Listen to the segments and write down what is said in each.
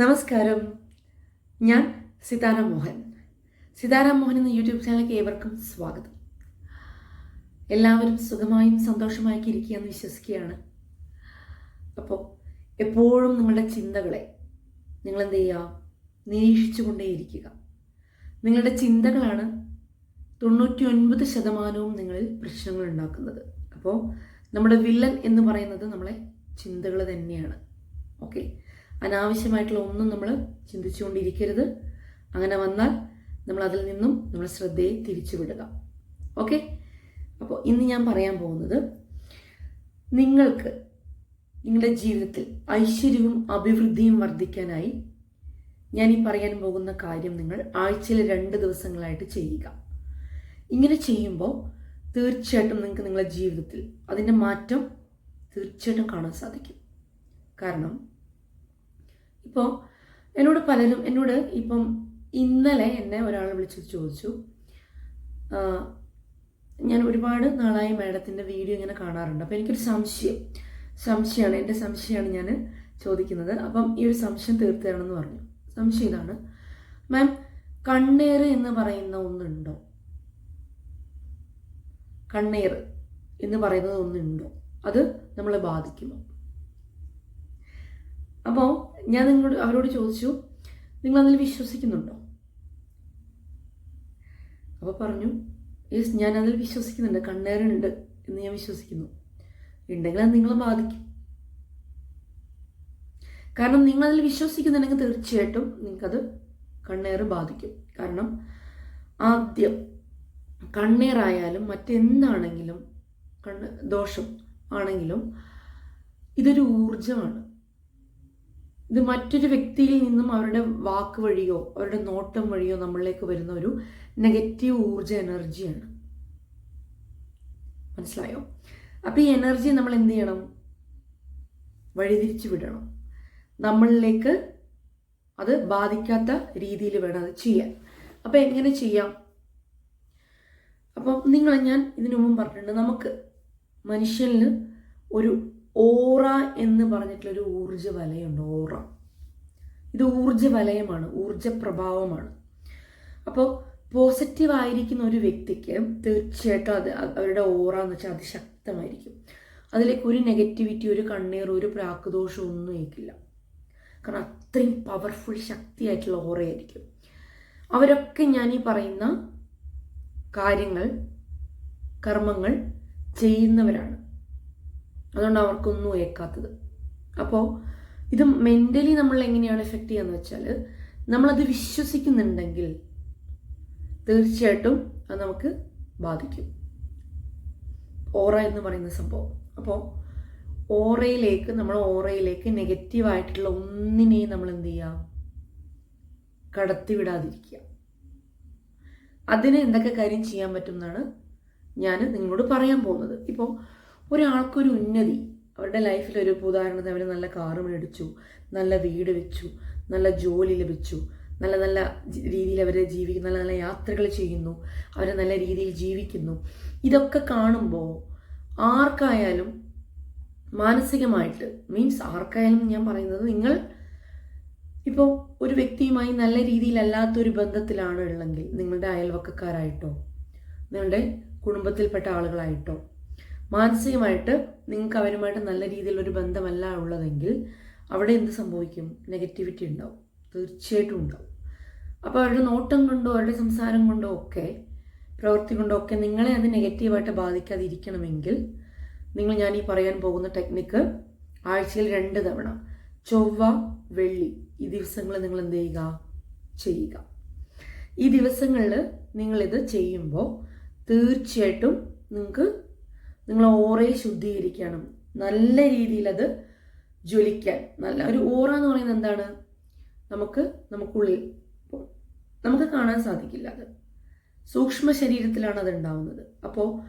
നമസ്കാരം. ഞാൻ സിതാര മോഹൻ സിതാര മോഹൻ എന്ന യൂട്യൂബ് ചാനലിലേക്ക് ഏവർക്കും സ്വാഗതം. എല്ലാവരും സുഖമായും സന്തോഷമായൊക്കെ ഇരിക്കുകയെന്ന് വിശ്വസിക്കുകയാണ്. അപ്പോൾ എപ്പോഴും നിങ്ങളുടെ ചിന്തകളെ നിങ്ങൾ എന്ത് ചെയ്യുക നിരീക്ഷിച്ചു കൊണ്ടേയിരിക്കുക നിങ്ങളുടെ ചിന്തകളാണ് തൊണ്ണൂറ്റി ഒൻപത് ശതമാനവും നിങ്ങളിൽ പ്രശ്നങ്ങൾ ഉണ്ടാക്കുന്നത്. അപ്പോൾ നമ്മുടെ വില്ലൻ എന്ന് പറയുന്നത് നമ്മളെ ചിന്തകൾ തന്നെയാണ്. ഓക്കെ? അനാവശ്യമായിട്ടുള്ള ഒന്നും നമ്മൾ ചിന്തിച്ചുകൊണ്ടിരിക്കരുത്. അങ്ങനെ വന്നാൽ നമ്മൾ അതിൽ നിന്നും നമ്മുടെ ശ്രദ്ധയെ തിരിച്ചു വിടുക ഓക്കെ? അപ്പോൾ ഇന്ന് ഞാൻ പറയാൻ പോകുന്നത് നിങ്ങൾക്ക് നിങ്ങളുടെ ജീവിതത്തിൽ ഐശ്വര്യവും അഭിവൃദ്ധിയും വർദ്ധിക്കാനായി ഞാൻ ഈ പറയാൻ പോകുന്ന കാര്യം നിങ്ങൾ ആഴ്ചയിൽ രണ്ട് ദിവസങ്ങളായിട്ട് ചെയ്യുക. ഇങ്ങനെ ചെയ്യുമ്പോൾ തീർച്ചയായിട്ടും നിങ്ങൾക്ക് നിങ്ങളുടെ ജീവിതത്തിൽ അതിന്റെ മാറ്റം തീർച്ചയായിട്ടും കാണാൻ സാധിക്കും. കാരണം ഇപ്പോൾ എന്നോട് പലരും എന്നോട് ഇപ്പം ഇന്നലെ എന്നെ ഒരാൾ വിളിച്ച് ചോദിച്ചു. ഞാൻ ഒരുപാട് നാളായി മാഡത്തിന്റെ വീഡിയോ ഇങ്ങനെ കാണാറുണ്ട്. അപ്പോൾ എനിക്കൊരു സംശയം സംശയമാണ് എന്റെ സംശയമാണ് ഞാൻ ചോദിക്കുന്നത്. അപ്പം ഈ ഒരു സംശയം തീർത്തു തരണമെന്ന് പറഞ്ഞു. സംശയം ഇതാണ്. മാം കണ്ണേറ് എന്ന് പറയുന്ന ഒന്നുണ്ടോ? കണ്ണേറ് എന്ന് പറയുന്നത് ഒന്നുണ്ടോ? അത് നമ്മളെ ബാധിക്കുമോ? അപ്പോൾ ഞാൻ നിങ്ങളോട് അവരോട് ചോദിച്ചു നിങ്ങൾ അതിൽ വിശ്വസിക്കുന്നുണ്ടോ? അപ്പോൾ പറഞ്ഞു യെസ് ഞാൻ അതിൽ വിശ്വസിക്കുന്നുണ്ട്. കണ്ണേറുണ്ട് എന്ന് ഞാൻ വിശ്വസിക്കുന്നു. ഉണ്ടെങ്കിൽ അത് നിങ്ങളെ ബാധിക്കും. കാരണം നിങ്ങൾ അതിൽ വിശ്വസിക്കുന്നുണ്ടെങ്കിൽ തീർച്ചയായിട്ടും നിങ്ങൾക്കത് കണ്ണേറ് ബാധിക്കും. കാരണം ആദ്യം കണ്ണേറായാലും മറ്റെന്താണെങ്കിലും കണ്ണ് ദോഷം ആണെങ്കിലും ഇതൊരു ഊർജമാണ് ഇത് മറ്റൊരു വ്യക്തിയിൽ നിന്നും അവരുടെ വാക്ക് വഴിയോ അവരുടെ നോട്ടം വഴിയോ നമ്മളിലേക്ക് വരുന്ന ഒരു നെഗറ്റീവ് ഊർജ എനർജിയാണ് മനസ്സിലായോ? അപ്പോൾ ഈ എനർജി നമ്മൾ എന്ത് ചെയ്യണം? വഴിതിരിച്ചു വിടണം. നമ്മളിലേക്ക് അത് ബാധിക്കാത്ത രീതിയിൽ വേണം അത് ചെയ്യാൻ. അപ്പോൾ എങ്ങനെ ചെയ്യാം? അപ്പം നിങ്ങൾ ഞാൻ ഇതിനു മുമ്പ് പറഞ്ഞിട്ടുണ്ട് നമുക്ക് മനുഷ്യന് ഒരു ഓറ എന്ന് പറഞ്ഞിട്ടുള്ളൊരു ഊർജ വലയുണ്ട് ഓറ. ഇത് ഊർജ വലയമാണ് ഊർജ പ്രഭാവമാണ് അപ്പോൾ പോസിറ്റീവ് ആയിരിക്കുന്ന ഒരു വ്യക്തിക്ക് തീർച്ചയായിട്ടും അത് അവരുടെ ഓറ എന്ന് വെച്ചാൽ അതിശക്തമായിരിക്കും. അതിലേക്ക് ഒരു നെഗറ്റിവിറ്റി ഒരു കണ്ണീർ ഒരു പ്രാക്കുദോഷം ഒന്നും ഏൽക്കില്ല. കാരണം അത്രയും പവർഫുൾ ശക്തിയായിട്ടുള്ള ഓറയായിരിക്കും. അവരൊക്കെ ഞാൻ ഈ പറയുന്ന കാര്യങ്ങൾ കർമ്മങ്ങൾ ചെയ്യുന്നവരാണ്. അതുകൊണ്ട് അവർക്കൊന്നും ഏക്കാത്തത് അപ്പോൾ ഇത് മെന്റലി നമ്മൾ എങ്ങനെയാണ് എഫക്റ്റ് ചെയ്യാന്ന് വെച്ചാൽ നമ്മളത് വിശ്വസിക്കുന്നുണ്ടെങ്കിൽ തീർച്ചയായിട്ടും അത് നമുക്ക് ബാധിക്കും. ഓറ എന്ന് പറയുന്ന സംഭവം. അപ്പോൾ ഓറയിലേക്ക് നമ്മൾ ഓറയിലേക്ക് നെഗറ്റീവായിട്ടുള്ള ഒന്നിനെയും നമ്മൾ എന്ത് ചെയ്യുക കടത്തിവിടാതിരിക്കുക. അതിന് എന്തൊക്കെ കാര്യം ചെയ്യാൻ പറ്റും എന്നാണ് ഞാൻ നിങ്ങളോട് പറയാൻ പോകുന്നത്. ഇപ്പോൾ ഒരാൾക്കൊരു ഉന്നതി. അവരുടെ ലൈഫിൽ ഒരു ഉദാഹരണത്തിന് അവർ നല്ല കാറ് മേടിച്ചു നല്ല വീട് വെച്ചു നല്ല ജോലി ലഭിച്ചു നല്ല നല്ല രീതിയിൽ അവർ ജീവിക്കുന്നു നല്ല നല്ല യാത്രകൾ ചെയ്യുന്നു അവർ നല്ല രീതിയിൽ ജീവിക്കുന്നു. ഇതൊക്കെ കാണുമ്പോൾ ആർക്കായാലും മാനസികമായിട്ട് മീൻസ് ആർക്കായാലും ഞാൻ പറയുന്നത് നിങ്ങൾ ഇപ്പോൾ ഒരു വ്യക്തിയുമായി നല്ല രീതിയിലല്ലാത്തൊരു ബന്ധത്തിലാണ് ഉള്ളെങ്കിൽ നിങ്ങളുടെ അയൽവക്കക്കാരായിട്ടോ നിങ്ങളുടെ കുടുംബത്തിൽപ്പെട്ട ആളുകളായിട്ടോ മാനസികമായിട്ട് നിങ്ങൾക്ക് അവരുമായിട്ട് നല്ല രീതിയിലൊരു ബന്ധമല്ല ഉള്ളതെങ്കിൽ അവിടെ എന്ത് സംഭവിക്കും? നെഗറ്റിവിറ്റി ഉണ്ടാവും. തീർച്ചയായിട്ടും ഉണ്ടാവും. അപ്പോൾ അവരുടെ നോട്ടം കൊണ്ടോ അവരുടെ സംസാരം കൊണ്ടോ ഒക്കെ പ്രവൃത്തി കൊണ്ടോ ഒക്കെ നിങ്ങളെ അത് നെഗറ്റീവായിട്ട് ബാധിക്കാതിരിക്കണമെങ്കിൽ നിങ്ങൾ ഞാൻ ഈ പറയാൻ പോകുന്ന ടെക്നിക്ക് ആഴ്ചയിൽ രണ്ട് തവണ ചൊവ്വ വെള്ളി ഈ ദിവസങ്ങൾ നിങ്ങൾ എന്ത് ചെയ്യുക? ചെയ്യുക. ഈ ദിവസങ്ങളിൽ നിങ്ങളിത് ചെയ്യുമ്പോൾ തീർച്ചയായിട്ടും നിങ്ങൾക്ക് നിങ്ങൾ ഓറയെ ശുദ്ധീകരിക്കണം. നല്ല രീതിയിൽ അത് ജ്വലിക്കാൻ. നല്ല ഒരു ഓറ എന്ന് പറയുന്നത് എന്താണ്? നമുക്ക് നമുക്കുള്ളിൽ നമുക്ക് കാണാൻ സാധിക്കില്ല അത്. സൂക്ഷ്മ ശരീരത്തിലാണ് അത് ഉണ്ടാവുന്നത്. അപ്പോൾ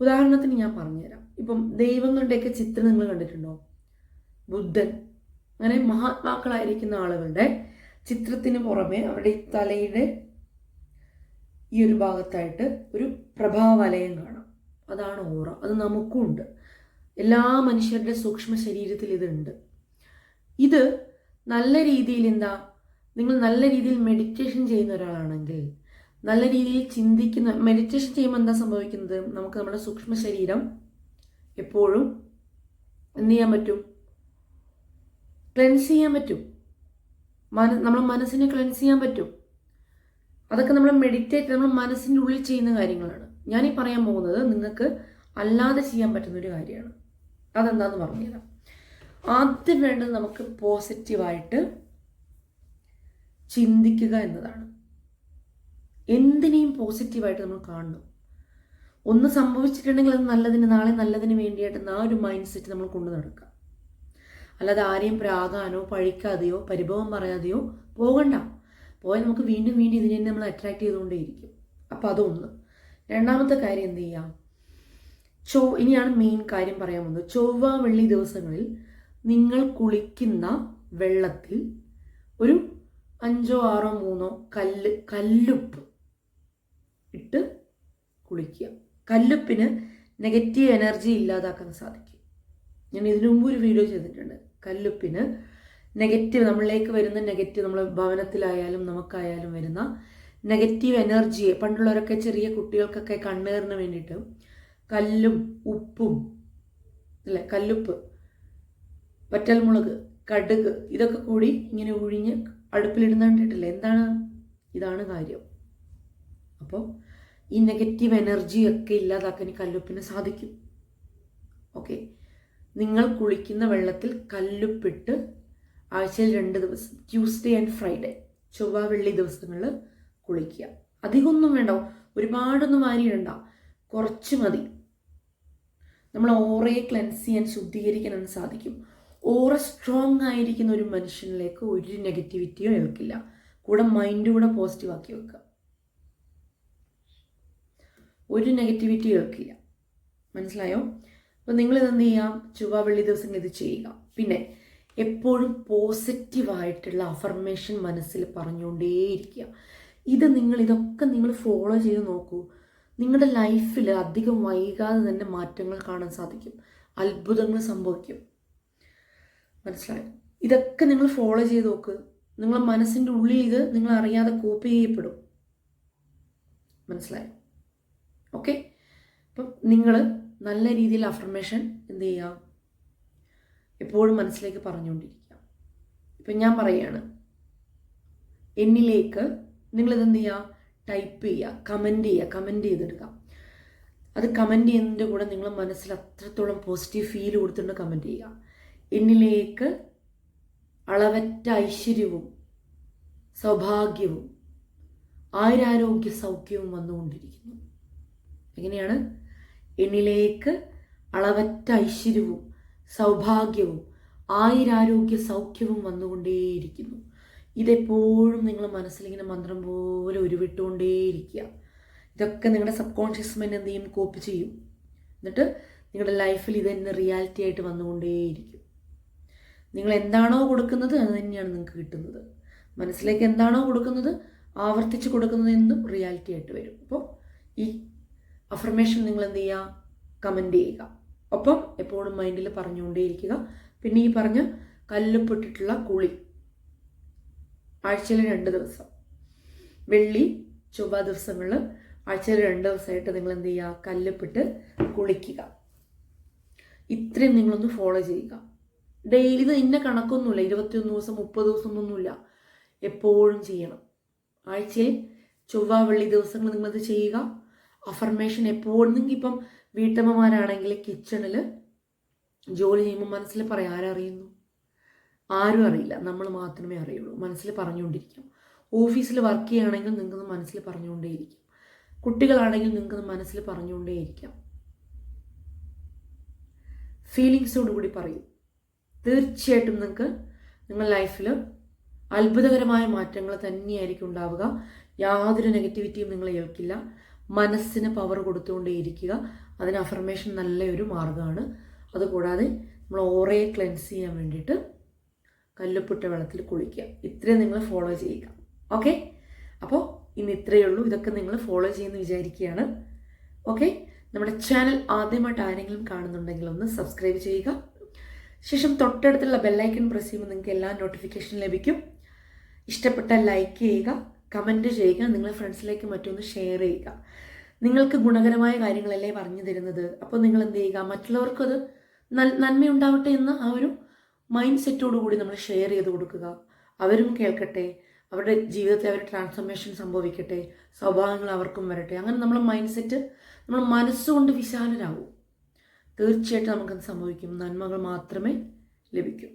ഉദാഹരണത്തിന് ഞാൻ പറഞ്ഞുതരാം. ഇപ്പം ദൈവങ്ങളുടെയൊക്കെ ചിത്രം നിങ്ങൾ കണ്ടിട്ടുണ്ടോ? ബുദ്ധൻ. അങ്ങനെ മഹാത്മാക്കളായിരിക്കുന്ന ആളുകളുടെ ചിത്രത്തിന് പുറമെ അവരുടെ തലയുടെ ഈ ഒരു ഭാഗത്തായിട്ട് ഒരു പ്രഭാവലയം കാണാം. അതാണ് ഓറ. അത് നമുക്കും ഉണ്ട് എല്ലാ മനുഷ്യരുടെ സൂക്ഷ്മ ശരീരത്തിൽ ഇതുണ്ട്. ഇത് നല്ല രീതിയിൽ എന്താ നിങ്ങൾ നല്ല രീതിയിൽ മെഡിറ്റേഷൻ ചെയ്യുന്ന ഒരാളാണെങ്കിൽ നല്ല രീതിയിൽ ചിന്തിക്കുന്ന മെഡിറ്റേഷൻ ചെയ്യുമ്പോൾ എന്താ സംഭവിക്കുന്നത്? നമുക്ക് നമ്മുടെ സൂക്ഷ്മ ശരീരം എപ്പോഴും എന്ത് ചെയ്യാൻ പറ്റും? ക്ലെൻസ് ചെയ്യാൻ പറ്റും. മന നമ്മളെ മനസ്സിനെ ക്ലെൻസ് ചെയ്യാൻ പറ്റും. അതൊക്കെ നമ്മൾ മെഡിറ്റേറ്റ് നമ്മൾ മനസ്സിന്റെ ഉള്ളിൽ ചെയ്യുന്ന കാര്യങ്ങളാണ്. ഈ പറയാൻ പോകുന്നത് നിങ്ങൾക്ക് അല്ലാതെ ചെയ്യാൻ പറ്റുന്ന ഒരു കാര്യമാണ്. അതെന്താന്ന് പറഞ്ഞുതരാം ആദ്യം വേണ്ടത് നമുക്ക് പോസിറ്റീവായിട്ട് ചിന്തിക്കുക എന്നതാണ്. എന്തിനേയും പോസിറ്റീവായിട്ട് നമ്മൾ കാണണം. ഒന്ന് സംഭവിച്ചിട്ടുണ്ടെങ്കിൽ അത് നല്ലതിന് നാളെ നല്ലതിന് വേണ്ടിയിട്ട് ആ ഒരു മൈൻഡ് സെറ്റ് നമ്മൾ കൊണ്ടു നടക്കുക. അല്ലാതെ ആരെയും പ്രാകാനോ പഴിക്കാതെയോ പരിഭവം പറയാതെയോ പോകണ്ട. പോയാൽ നമുക്ക് വീണ്ടും വീണ്ടും ഇതിനെ നമ്മൾ അട്രാക്ട് ചെയ്തുകൊണ്ടേയിരിക്കും. അപ്പോൾ അതൊന്ന്. രണ്ടാമത്തെ കാര്യം എന്ത് ചെയ്യാം? ചോ ഇനിയാണ് മെയിൻ കാര്യം പറയാൻ പോകുന്നത്. ചൊവ്വ വെള്ളി ദിവസങ്ങളിൽ നിങ്ങൾ കുളിക്കുന്ന വെള്ളത്തിൽ ഒരു അഞ്ചോ ആറോ മൂന്നോ കല്ല് കല്ലുപ്പ് ഇട്ട് കുളിക്കുക. കല്ലുപ്പിന് നെഗറ്റീവ് എനർജി ഇല്ലാതാക്കാൻ സാധിക്കും. ഞാൻ ഇതിനു മുമ്പ് ഒരു വീഡിയോ ചെയ്തിട്ടുണ്ട്. കല്ലുപ്പിന് നെഗറ്റീവ് നമ്മളിലേക്ക് വരുന്ന നെഗറ്റീവ് നമ്മൾ ഭവനത്തിലായാലും നമുക്കായാലും വരുന്ന നെഗറ്റീവ് എനർജിയെ പണ്ടുള്ളവരൊക്കെ ചെറിയ കുട്ടികൾക്കൊക്കെ കണ്ണേറിന് വേണ്ടിയിട്ട് കല്ലും ഉപ്പും അല്ലേ കല്ലുപ്പ് വറ്റൽമുളക് കടുക് ഇതൊക്കെ കൂടി ഇങ്ങനെ ഒഴിഞ്ഞ് അടുപ്പിലിടുന്ന കണ്ടിട്ടില്ല? എന്താണ്? ഇതാണ് കാര്യം. അപ്പോൾ ഈ നെഗറ്റീവ് എനർജിയൊക്കെ ഇല്ലാതാക്കാൻ ഈ കല്ലുപ്പിന് സാധിക്കും. ഓക്കെ. നിങ്ങൾ കുളിക്കുന്ന വെള്ളത്തിൽ കല്ലുപ്പിട്ട് ആഴ്ചയിൽ രണ്ട് ദിവസം ട്യൂസ്ഡേ ആൻഡ് ഫ്രൈഡേ ചൊവ്വ വെള്ളി ദിവസങ്ങളിൽ കുളിക്കുക. അധികമൊന്നും വേണ്ട. ഒരുപാടൊന്നും വാരിയിടണ്ട കുറച്ച് മതി. നമ്മൾ ഓറയെ ക്ലെൻസ് ചെയ്യാൻ ശുദ്ധീകരിക്കാൻ സാധിക്കും. ഓറ സ്ട്രോങ് ആയിരിക്കുന്ന ഒരു മനുഷ്യനിലേക്ക് ഒരു നെഗറ്റിവിറ്റിയോ ഏൽക്കില്ല. കൂടെ മൈൻഡ് കൂടെ പോസിറ്റീവ് ആക്കി വെക്കുക. ഒരു നെഗറ്റിവിറ്റി ഏൽക്കില്ല. മനസ്സിലായോ? അപ്പോൾ നിങ്ങൾ ഇതെന്ത് ചെയ്യാം ചൊവ്വ വെള്ളി ദിവസം ഇത് ചെയ്യുക. പിന്നെ എപ്പോഴും പോസിറ്റീവായിട്ടുള്ള അഫർമേഷൻ മനസ്സിൽ പറഞ്ഞുകൊണ്ടേയിരിക്കുക. ഇത് നിങ്ങൾ ഇതൊക്കെ നിങ്ങൾ ഫോളോ ചെയ്ത് നോക്കൂ. നിങ്ങളുടെ ലൈഫിൽ അധികം വൈകാതെ തന്നെ മാറ്റങ്ങൾ കാണാൻ സാധിക്കും. അത്ഭുതങ്ങൾ സംഭവിക്കും. മനസ്സിലായോ? ഇതൊക്കെ നിങ്ങൾ ഫോളോ ചെയ്ത് നോക്ക്. നിങ്ങളുടെ മനസ്സിന്റെ ഉള്ളിൽ ഇത് നിങ്ങൾ അറിയാതെ കോപ്പി ചെയ്യപ്പെടും. മനസ്സിലായോ? ഓക്കെ അപ്പം നിങ്ങൾ നല്ല രീതിയിൽ അഫർമേഷൻ എന്ത് ചെയ്യുക? എപ്പോഴും മനസ്സിലേക്ക് പറഞ്ഞുകൊണ്ടിരിക്കുക. ഇപ്പം ഞാൻ പറയുകയാണ് എന്നിലേക്ക് നിങ്ങളിത് എന്ത് ചെയ്യുക ടൈപ്പ് ചെയ്യുക കമന്റ് ചെയ്യുക കമന്റ് ചെയ്തെടുക്കുക അത് കമന്റ് ചെയ്യുന്നതിന്റെ കൂടെ നിങ്ങൾ മനസ്സിൽ അത്രത്തോളം പോസിറ്റീവ് ഫീൽ കൊടുത്തിട്ട് കമന്റ് ചെയ്യുക എന്നിലേക്ക് അളവറ്റ ഐശ്വര്യവും സൗഭാഗ്യവും ആയുരാരോഗ്യ സൗഖ്യവും വന്നുകൊണ്ടിരിക്കുന്നു. എങ്ങനെയാണ്? എന്നിലേക്ക് അളവറ്റ ഐശ്വര്യവും സൗഭാഗ്യവും ആയുരാരോഗ്യ സൗഖ്യവും വന്നുകൊണ്ടേയിരിക്കുന്നു. ഇതെപ്പോഴും നിങ്ങൾ മനസ്സിലിങ്ങനെ മന്ത്രം പോലെ ഉരുവിട്ടുകൊണ്ടേയിരിക്കുക. ഇതൊക്കെ നിങ്ങളുടെ സബ് കോൺഷ്യസ് മൈൻഡ് എന്ത് ചെയ്യും? കോപ്പി ചെയ്യും. എന്നിട്ട് നിങ്ങളുടെ ലൈഫിൽ ഇത് തന്നെ റിയാലിറ്റി ആയിട്ട് വന്നുകൊണ്ടേയിരിക്കും. നിങ്ങൾ എന്താണോ കൊടുക്കുന്നത് അത് തന്നെയാണ് നിങ്ങൾക്ക് കിട്ടുന്നത്. മനസ്സിലേക്ക് എന്താണോ കൊടുക്കുന്നത് ആവർത്തിച്ച് കൊടുക്കുന്നത് എന്നും റിയാലിറ്റി ആയിട്ട് വരും. അപ്പോൾ ഈ അഫർമേഷൻ നിങ്ങൾ എന്ത് ചെയ്യുക? കമന്റ് ചെയ്യുക. ഒപ്പം എപ്പോഴും മൈൻഡിൽ പറഞ്ഞുകൊണ്ടേയിരിക്കുക. പിന്നെ ഈ പറഞ്ഞ കല്ലുപ്പെട്ടിട്ടുള്ള കുളി. ആഴ്ചയിൽ രണ്ട് ദിവസം. വെള്ളി ചൊവ്വ ദിവസങ്ങളിൽ ആഴ്ചയിൽ രണ്ട് ദിവസമായിട്ട് നിങ്ങൾ എന്ത് ചെയ്യുക? കല്ലുപ്പിട്ട് കുളിക്കുക. ഇത്രയും നിങ്ങളൊന്ന് ഫോളോ ചെയ്യുക. ഡെയിലി ഇത് ഇന്ന കണക്കൊന്നുമില്ല. ഇരുപത്തിയൊന്ന് ദിവസം മുപ്പത് ദിവസം ഒന്നുമില്ല. എപ്പോഴും ചെയ്യണം. ആഴ്ചയിൽ ചൊവ്വ വെള്ളി ദിവസങ്ങൾ നിങ്ങളത് ചെയ്യുക? അഫർമേഷൻ എപ്പോഴും നിങ്ങൾക്ക് ഇപ്പം വീട്ടമ്മമാരാണെങ്കിൽ കിച്ചണിൽ ജോലി ചെയ്യുമ്പോൾ മനസ്സിൽ പറയാം ആരറിയുന്നു? ആരും അറിയില്ല. നമ്മൾ മാത്രമേ അറിയുള്ളൂ. മനസ്സിൽ പറഞ്ഞുകൊണ്ടിരിക്കും. ഓഫീസിൽ വർക്ക് ചെയ്യുകയാണെങ്കിൽ നിങ്ങൾക്ക് മനസ്സിൽ പറഞ്ഞുകൊണ്ടേയിരിക്കും. കുട്ടികളാണെങ്കിൽ നിങ്ങൾക്ക് മനസ്സിൽ പറഞ്ഞുകൊണ്ടേയിരിക്കാം. ഫീലിങ്സോട് കൂടി പറയും. തീർച്ചയായിട്ടും നിങ്ങൾക്ക് നിങ്ങളുടെ ലൈഫിൽ അത്ഭുതകരമായ മാറ്റങ്ങൾ തന്നെയായിരിക്കും ഉണ്ടാവുക. യാതൊരു നെഗറ്റിവിറ്റിയും നിങ്ങൾ ഏൽക്കില്ല. മനസ്സിന് പവർ കൊടുത്തുകൊണ്ടേയിരിക്കുക. അതിന് അഫർമേഷൻ നല്ലൊരു മാർഗമാണ്. അതുകൂടാതെ നമ്മൾ ഓറയെ ക്ലെൻസ് ചെയ്യാൻ വേണ്ടിയിട്ട് കല്ലുപ്പിട്ട വെള്ളത്തിൽ കുളിക്കുക. ഇത്രയും നിങ്ങൾ ഫോളോ ചെയ്യുക. ഓക്കെ അപ്പോൾ ഇന്ന് ഇത്രയേ ഉള്ളൂ. ഇതൊക്കെ നിങ്ങൾ ഫോളോ ചെയ്യുമെന്ന് വിചാരിക്കുകയാണ്. ഓക്കെ നമ്മുടെ ചാനൽ ആദ്യമായിട്ട് ആരെങ്കിലും കാണുന്നുണ്ടെങ്കിൽ ഒന്ന് സബ്സ്ക്രൈബ് ചെയ്യുക. ശേഷം തൊട്ടടുത്തുള്ള ബെല്ലൈക്കൺ പ്രസ് ചെയ്യുമ്പോൾ നിങ്ങൾക്ക് എല്ലാ നോട്ടിഫിക്കേഷൻ ലഭിക്കും. ഇഷ്ടപ്പെട്ട ലൈക്ക് ചെയ്യുക കമന്റ് ചെയ്യുക നിങ്ങളെ ഫ്രണ്ട്സിലേക്ക് മറ്റൊന്ന് ഷെയർ ചെയ്യുക. നിങ്ങൾക്ക് ഗുണകരമായ കാര്യങ്ങളല്ലേ പറഞ്ഞു തരുന്നത്? അപ്പോൾ നിങ്ങൾ എന്ത് ചെയ്യുക? മറ്റുള്ളവർക്കത് നന്മയുണ്ടാവട്ടെ എന്ന് ആ ഒരു മൈൻഡ് സെറ്റോടു കൂടി നമ്മൾ ഷെയർ ചെയ്ത് കൊടുക്കുക. അവരും കേൾക്കട്ടെ. അവരുടെ ജീവിതത്തിൽ അവർ ട്രാൻസ്ഫോർമേഷൻ സംഭവിക്കട്ടെ. സ്വഭാവങ്ങൾ അവർക്കും വരട്ടെ. അങ്ങനെ നമ്മൾ മൈൻഡ് സെറ്റ് നമ്മൾ മനസ്സുകൊണ്ട് വിശാലരാകും തീർച്ചയായിട്ടും നമുക്കത് സംഭവിക്കും. നന്മകൾ മാത്രമേ ലഭിക്കൂ.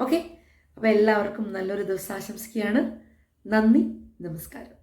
ഓക്കെ അപ്പോൾ എല്ലാവർക്കും നല്ലൊരു ദിവസം ആശംസിക്കുകയാണ്. നന്ദി. നമസ്കാരം.